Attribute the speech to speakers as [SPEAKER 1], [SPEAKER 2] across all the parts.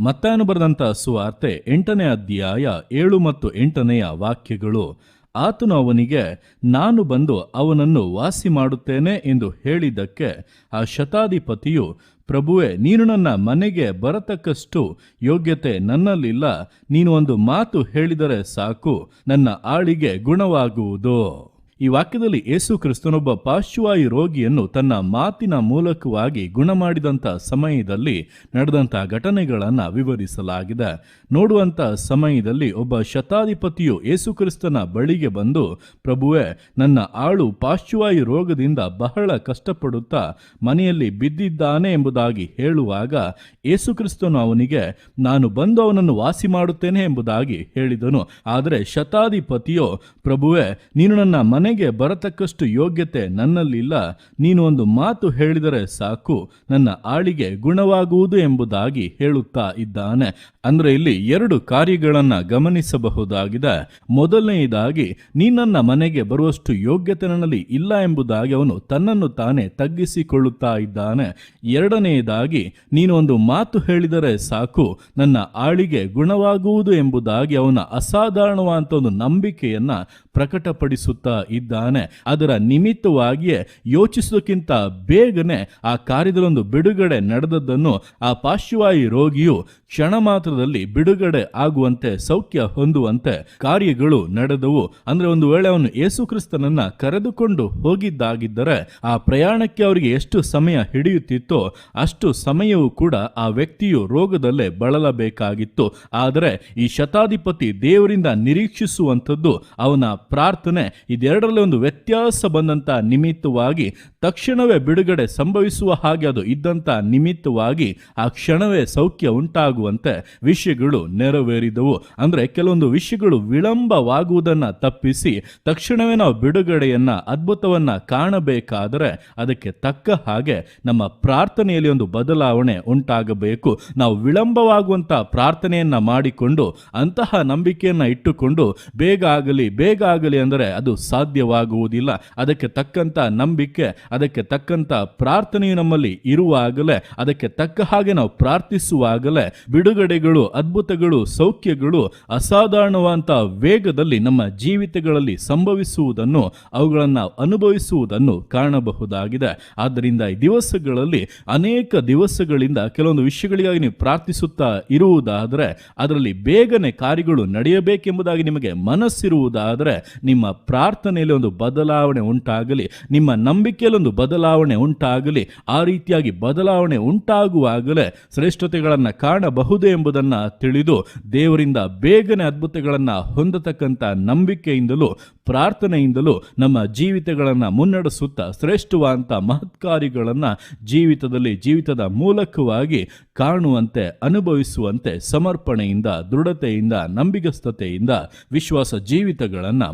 [SPEAKER 1] ಮತ್ತಾಯನು ಬರೆದಂಥ ಸುವಾರ್ತೆ ಎಂಟನೇ ಅಧ್ಯಾಯ ಏಳು ಮತ್ತು ಎಂಟನೆಯ ವಾಕ್ಯಗಳು, ಆತನು ಅವನಿಗೆ, ನಾನು ಬಂದು ಅವನನ್ನು ವಾಸಿ ಮಾಡುತ್ತೇನೆ ಎಂದು ಹೇಳಿದ್ದಕ್ಕೆ ಆ ಶತಾಧಿಪತಿಯು, ಪ್ರಭುವೆ, ನೀನು ನನ್ನ ಮನೆಗೆ ಬರತಕ್ಕಷ್ಟು ಯೋಗ್ಯತೆ ನನ್ನಲ್ಲಿಲ್ಲ. ನೀನು ಒಂದು ಮಾತು ಹೇಳಿದರೆ ಸಾಕು. ನನ್ನ ಆಳಿಗೆ ಗುಣವಾಗುವುದು. ಈ ವಾಕ್ಯದಲ್ಲಿ ಯೇಸು ಕ್ರಿಸ್ತನೊಬ್ಬ ಪಾರ್ಶ್ವವಾಯು ರೋಗಿಯನ್ನು ತನ್ನ ಮಾತಿನ ಮೂಲಕವಾಗಿ ಗುಣ ಮಾಡಿದಂಥ ಸಮಯದಲ್ಲಿ ನಡೆದಂಥ ಘಟನೆಗಳನ್ನು ವಿವರಿಸಲಾಗಿದೆ. ನೋಡುವಂಥ ಸಮಯದಲ್ಲಿ ಒಬ್ಬ ಶತಾಧಿಪತಿಯು ಯೇಸುಕ್ರಿಸ್ತನ ಬಳಿಗೆ ಬಂದು, ಪ್ರಭುವೇ, ನನ್ನ ಆಳು ಪಾರ್ಶ್ವವಾಯು ರೋಗದಿಂದ ಬಹಳ ಕಷ್ಟಪಡುತ್ತಾ, ಮನೆಯಲ್ಲಿ ಬಿದ್ದಿದ್ದಾನೆ ಎಂಬುದಾಗಿ ಹೇಳುವಾಗ ಯೇಸುಕ್ರಿಸ್ತನು ಅವನಿಗೆ, ನಾನು ಬಂದು ಅವನನ್ನು ವಾಸಿ ಮಾಡುತ್ತೇನೆ ಎಂಬುದಾಗಿ ಹೇಳಿದನು. ಆದರೆ ಶತಾಧಿಪತಿಯೋ, ಪ್ರಭುವೆ, ನೀನು ನನ್ನ ಮನೆಗೆ ಬರತಕ್ಕಷ್ಟು ಯೋಗ್ಯತೆ ನನ್ನಲ್ಲಿಲ್ಲ. ನೀನು ಒಂದು ಮಾತು ಹೇಳಿದರೆ ಸಾಕು. ನನ್ನ ಆಳಿಗೆ ಗುಣವಾಗುವುದು ಎಂಬುದಾಗಿ ಹೇಳುತ್ತಾ ಇದ್ದಾನೆ. ಅಂದ್ರೆ ಇಲ್ಲಿ ಎರಡು ಕಾರ್ಯಗಳನ್ನ ಗಮನಿಸಬಹುದಾಗಿದೆ. ಮೊದಲನೆಯದಾಗಿ, ನೀ ನನ್ನ ಮನೆಗೆ ಬರುವಷ್ಟು ಯೋಗ್ಯತೆ ನನ್ನಲ್ಲಿ ಇಲ್ಲ ಎಂಬುದಾಗಿ ಅವನು ತನ್ನನ್ನು ತಾನೇ ತಗ್ಗಿಸಿಕೊಳ್ಳುತ್ತಾ ಇದ್ದಾನೆ. ಎರಡನೆಯದಾಗಿ, ನೀನು ಒಂದು ಮಾತು ಹೇಳಿದರೆ ಸಾಕು. ನನ್ನ ಆಳಿಗೆ ಗುಣವಾಗುವುದು ಎಂಬುದಾಗಿ ಅವನ ಅಸಾಧಾರಣವಾದಂಥ ಒಂದು ನಂಬಿಕೆಯನ್ನ ಪ್ರಕಟಪಡಿಸುತ್ತಾ ಇದ್ದಾನೆ. ಅದರ ನಿಮಿತ್ತವಾಗಿಯೇ ಯೋಚಿಸುವುದಕ್ಕಿಂತ ಬೇಗನೆ ಆ ಕಾರ್ಯದಲ್ಲೊಂದು ಬಿಡುಗಡೆ ನಡೆದದ್ದನ್ನು ಆ ಪಾರ್ಶ್ವವಾಯು ರೋಗಿಯು ಕ್ಷಣ ಮಾತ್ರದಲ್ಲಿ ಬಿಡುಗಡೆ ಆಗುವಂತೆ ಸೌಖ್ಯ ಹೊಂದುವಂತೆ ಕಾರ್ಯಗಳು ನಡೆದವು. ಅಂದ್ರೆ ಒಂದು ವೇಳೆ ಅವನು ಯೇಸು ಕ್ರಿಸ್ತನನ್ನ ಕರೆದುಕೊಂಡು ಹೋಗಿದ್ದಾಗಿದ್ದರೆ ಆ ಪ್ರಯಾಣಕ್ಕೆ ಅವರಿಗೆ ಎಷ್ಟು ಸಮಯ ಹಿಡಿಯುತ್ತಿತ್ತೋ ಅಷ್ಟು ಸಮಯವೂ ಕೂಡ ಆ ವ್ಯಕ್ತಿಯು ರೋಗದಲ್ಲೇ ಬಳಲಬೇಕಾಗಿತ್ತು. ಆದರೆ ಈ ಶತಾಧಿಪತಿ ದೇವರಿಂದ ನಿರೀಕ್ಷಿಸುವಂಥದ್ದು ಅವನ ಪ್ರಾರ್ಥನೆ ಇದೆರಡರಲ್ಲಿ ಒಂದು ವ್ಯತ್ಯಾಸ ಬಂದಂಥ ನಿಮಿತ್ತವಾಗಿ ತಕ್ಷಣವೇ ಬಿಡುಗಡೆ ಸಂಭವಿಸುವ ಹಾಗೆ ಅದು ಇದ್ದಂಥ ನಿಮಿತ್ತವಾಗಿ ಆ ಕ್ಷಣವೇ ಸೌಖ್ಯ ಉಂಟಾಗುವಂತೆ ವಿಷಯಗಳು ನೆರವೇರಿದವು. ಅಂದರೆ ಕೆಲವೊಂದು ವಿಷಯಗಳು ವಿಳಂಬವಾಗುವುದನ್ನು ತಪ್ಪಿಸಿ ತಕ್ಷಣವೇ ನಾವು ಬಿಡುಗಡೆಯನ್ನು, ಅದ್ಭುತವನ್ನು ಕಾಣಬೇಕಾದರೆ ಅದಕ್ಕೆ ತಕ್ಕ ಹಾಗೆ ನಮ್ಮ ಪ್ರಾರ್ಥನೆಯಲ್ಲಿ ಒಂದು ಬದಲಾವಣೆ ಉಂಟಾಗಬೇಕು. ನಾವು ವಿಳಂಬವಾಗುವಂಥ ಪ್ರಾರ್ಥನೆಯನ್ನು ಮಾಡಿಕೊಂಡು ಅಂತಹ ನಂಬಿಕೆಯನ್ನು ಇಟ್ಟುಕೊಂಡು ಬೇಗ ಆಗಲಿ, ಬೇಗ ಆಗಲಿ ಅಂದರೆ ಅದು ಸಾಧ್ಯವಾಗುವುದಿಲ್ಲ. ಅದಕ್ಕೆ ತಕ್ಕಂಥ ನಂಬಿಕೆ, ಅದಕ್ಕೆ ತಕ್ಕಂತ ಪ್ರಾರ್ಥನೆಯು ನಮ್ಮಲ್ಲಿ ಇರುವಾಗಲೇ, ಅದಕ್ಕೆ ತಕ್ಕ ಹಾಗೆ ನಾವು ಪ್ರಾರ್ಥಿಸುವಾಗಲೇ ಬಿಡುಗಡೆಗಳು, ಅದ್ಭುತಗಳು, ಸೌಖ್ಯಗಳು, ಅಸಾಧಾರಣವಾದಂಥ ವೇಗದಲ್ಲಿ ನಮ್ಮ ಜೀವಿತಗಳಲ್ಲಿ ಸಂಭವಿಸುವುದನ್ನು, ಅವುಗಳನ್ನು ಅನುಭವಿಸುವುದನ್ನು ಕಾಣಬಹುದಾಗಿದೆ. ಆದ್ದರಿಂದ ಈ ದಿವಸಗಳಲ್ಲಿ, ಅನೇಕ ದಿವಸಗಳಿಂದ ಕೆಲವೊಂದು ವಿಷಯಗಳಿಗಾಗಿ ನೀವು ಪ್ರಾರ್ಥಿಸುತ್ತಾ ಇರುವುದಾದರೆ, ಅದರಲ್ಲಿ ಬೇಗನೆ ಕಾರ್ಯಗಳು ನಡೆಯಬೇಕೆಂಬುದಾಗಿ ನಿಮಗೆ ಮನಸ್ಸಿರುವುದಾದರೆ ನಿಮ್ಮ ಪ್ರಾರ್ಥನೆಯಲ್ಲಿ ಒಂದು ಬದಲಾವಣೆ ಉಂಟಾಗಲಿ, ನಿಮ್ಮ ನಂಬಿಕೆಯಲ್ಲಿ ಒಂದು ಬದಲಾವಣೆ ಉಂಟಾಗಲಿ, ಆ ರೀತಿಯಾಗಿ ಬದಲಾವಣೆ ಉಂಟಾಗುವಾಗಲೇ ಶ್ರೇಷ್ಠತೆಗಳನ್ನು ಕಾಣಬಹುದು ಎಂಬುದನ್ನು ತಿಳಿದು ದೇವರಿಂದ ಬೇಗನೆ ಅದ್ಭುತಗಳನ್ನು ಹೊಂದತಕ್ಕಂಥ ನಂಬಿಕೆಯಿಂದಲೂ, ಪ್ರಾರ್ಥನೆಯಿಂದಲೂ ನಮ್ಮ ಜೀವಿತಗಳನ್ನು ಮುನ್ನಡೆಸುತ್ತಾ ಶ್ರೇಷ್ಠವಾದಂಥ ಮಹತ್ಕಾರ್ಯಗಳನ್ನು ಜೀವಿತದಲ್ಲಿ ಜೀವಿತದ ಮೂಲಕವಾಗಿ ಕಾಣುವಂತೆ, ಅನುಭವಿಸುವಂತೆ ಸಮರ್ಪಣೆಯಿಂದ, ದೃಢತೆಯಿಂದ, ನಂಬಿಗಸ್ತತೆಯಿಂದ, ವಿಶ್ವಾಸ ಜೀವಿತಗಳನ್ನು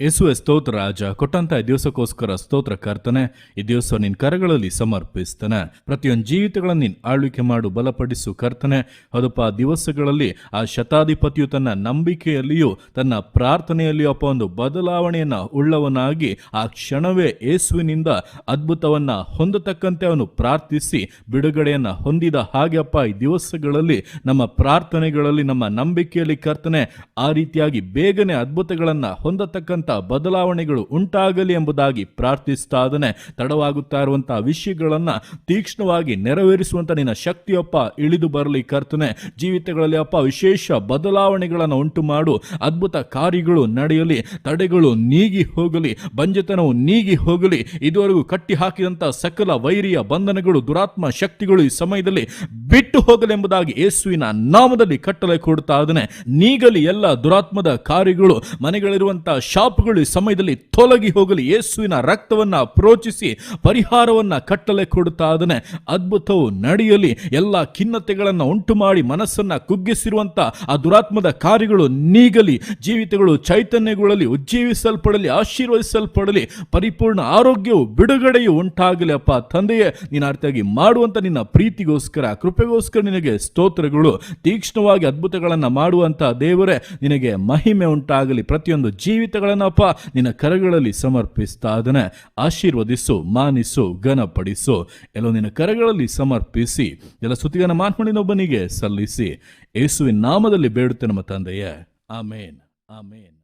[SPEAKER 1] ಯೇಸುವೆ ಸ್ತೋತ್ರ ರಾಜ ಕೊಟ್ಟಂತ ದಿವಸಕ್ಕೋಸ್ಕರ ಸ್ತೋತ್ರ ಕರ್ತನೆ, ಈ ದಿವಸ ನಿನ್ನ ಕರಗಳಲ್ಲಿ ಸಮರ್ಪಿಸ್ತಾನೆ. ಪ್ರತಿಯೊಂದು ಜೀವಿತಗಳನ್ನು ನೀನು ಆಳ್ವಿಕೆ ಮಾಡು, ಬಲಪಡಿಸು ಕರ್ತನೆ. ಅದಪ್ಪ ದಿವಸಗಳಲ್ಲಿ ಆ ಶತಾಧಿಪತಿಯು ತನ್ನ ನಂಬಿಕೆಯಲ್ಲಿಯೂ, ತನ್ನ ಪ್ರಾರ್ಥನೆಯಲ್ಲಿಯೂ ಅಪ್ಪ ಒಂದು ಬದಲಾವಣೆಯನ್ನ ಉಳ್ಳವನಾಗಿ, ಆ ಕ್ಷಣವೇ ಯೇಸುವಿನಿಂದ ಅದ್ಭುತವನ್ನ ಹೊಂದತಕ್ಕಂತೆ ಅವನು ಪ್ರಾರ್ಥಿಸಿ ಬಿಡುಗಡೆಯನ್ನ ಹೊಂದಿದ ಹಾಗೆ ಅಪ್ಪ, ಈ ದಿವಸಗಳಲ್ಲಿ ನಮ್ಮ ಪ್ರಾರ್ಥನೆಗಳಲ್ಲಿ, ನಮ್ಮ ನಂಬಿಕೆಯಲ್ಲಿ ಕರ್ತನೆ, ಆ ರೀತಿಯಾಗಿ ಬೇಗನೆ ಅದ್ಭುತಗಳನ್ನ ಹೊಂದತಕ್ಕಂಥ ಬದಲಾವಣೆಗಳು ಉಂಟಾಗಲಿ ಎಂಬುದಾಗಿ ಪ್ರಾರ್ಥಿಸ್ತಾದನೆ ತಡವಾಗುತ್ತಾ ಇರುವಂತಹ ವಿಷಯಗಳನ್ನ ತೀಕ್ಷ್ಣವಾಗಿ ನೆರವೇರಿಸುವಂತ ನಿನ್ನ ಶಕ್ತಿಯಪ್ಪ ಇಳಿದು ಬರಲಿ ಕರ್ತನೆ. ಜೀವಿತಗಳಲ್ಲಿ ಅಪ್ಪ ವಿಶೇಷ ಬದಲಾವಣೆಗಳನ್ನು ಉಂಟು ಮಾಡು. ಅದ್ಭುತ ಕಾರ್ಯಗಳು ನಡೆಯಲಿ. ತಡೆಗಳು ನೀಗಿ ಹೋಗಲಿ. ಬಂಜತನವು ನೀಗಿ ಹೋಗಲಿ. ಇದುವರೆಗೂ ಕಟ್ಟಿ ಹಾಕಿದಂತ ಸಕಲ ವೈರಿಯ ಬಂಧನಗಳು, ದುರಾತ್ಮ ಶಕ್ತಿಗಳು ಈ ಸಮಯದಲ್ಲಿ ಬಿಟ್ಟು ಹೋಗಲೆಂಬುದಾಗಿ ಯೇಸುವಿನ ನಾಮದಲ್ಲಿ ಕಟ್ಟಲೆ ಕೊಡ್ತಾ ಅದನ್ನೇ. ನೀಗಲಿ ಎಲ್ಲ ದುರಾತ್ಮದ ಕಾರ್ಯಗಳು, ಮನೆಗಳಿರುವಂತಹ ಶಾಪಗಳು ಈ ಸಮಯದಲ್ಲಿ ತೊಲಗಿ ಹೋಗಲಿ. ಯೇಸುವಿನ ರಕ್ತವನ್ನ ಪ್ರೋಚಿಸಿ ಪರಿಹಾರವನ್ನ ಕಟ್ಟಲೆ ಕೊಡುತ್ತಾ ಇದ್ದಾನೆ ಅದ್ಭುತವು ನಡೆಯಲಿ. ಎಲ್ಲ ಖಿನ್ನತೆಗಳನ್ನು ಉಂಟು ಮಾಡಿ ಮನಸ್ಸನ್ನ ಕುಗ್ಗಿಸಿರುವಂಥ ಆ ದುರಾತ್ಮದ ಕಾರ್ಯಗಳು ನೀಗಲಿ. ಜೀವಿತಗಳು ಚೈತನ್ಯಗಳಲ್ಲಿ ಉಜ್ಜೀವಿಸಲ್ಪಡಲಿ, ಆಶೀರ್ವದಿಸಲ್ಪಡಲಿ. ಪರಿಪೂರ್ಣ ಆರೋಗ್ಯವು ಬಿಡುಗಡೆಯು ಉಂಟಾಗಲಿ. ಅಪ್ಪ, ತಂದೆಯೇ, ನೀನು ಅರ್ಥಾಗಿ ಮಾಡುವಂತ ನಿನ್ನ ಪ್ರೀತಿಗೋಸ್ಕರ, ಕೃಪೆಗೋಸ್ಕರ ನಿನಗೆ ಸ್ತೋತ್ರಗಳು. ತೀಕ್ಷ್ಣವಾಗಿ ಅದ್ಭುತಗಳನ್ನು ಮಾಡುವಂಥ ದೇವರೇ, ನಿನಗೆ ಮಹಿಮೆ ಉಂಟಾಗಲಿ. ಪ್ರತಿಯೊಂದು ಜೀವಿತಗಳನ್ನು ಅಪ್ಪ ನಿನ್ನ ಕರಗಳಲ್ಲಿ ಸಮರ್ಪಿಸ್ತಾ ಆಶೀರ್ವದಿಸು, ಮಾನಿಸು, ಘನಪಡಿಸು. ಎಲ್ಲೋ ನಿನ್ನ ಕರಗಳಲ್ಲಿ ಸಮರ್ಪಿಸಿ, ಎಲ್ಲ ಸುತ್ತಿಗನ ಮಾತ್ಮಣಿನೊಬ್ಬನಿಗೆ ಸಲ್ಲಿಸಿ. ಯೇಸುವಿನ ನಾಮದಲ್ಲಿ ಬೇಡುತ್ತೆ ನಮ್ಮ ತಂದೆಯೇ. ಆಮೇನ್. ಆಮೇನ್.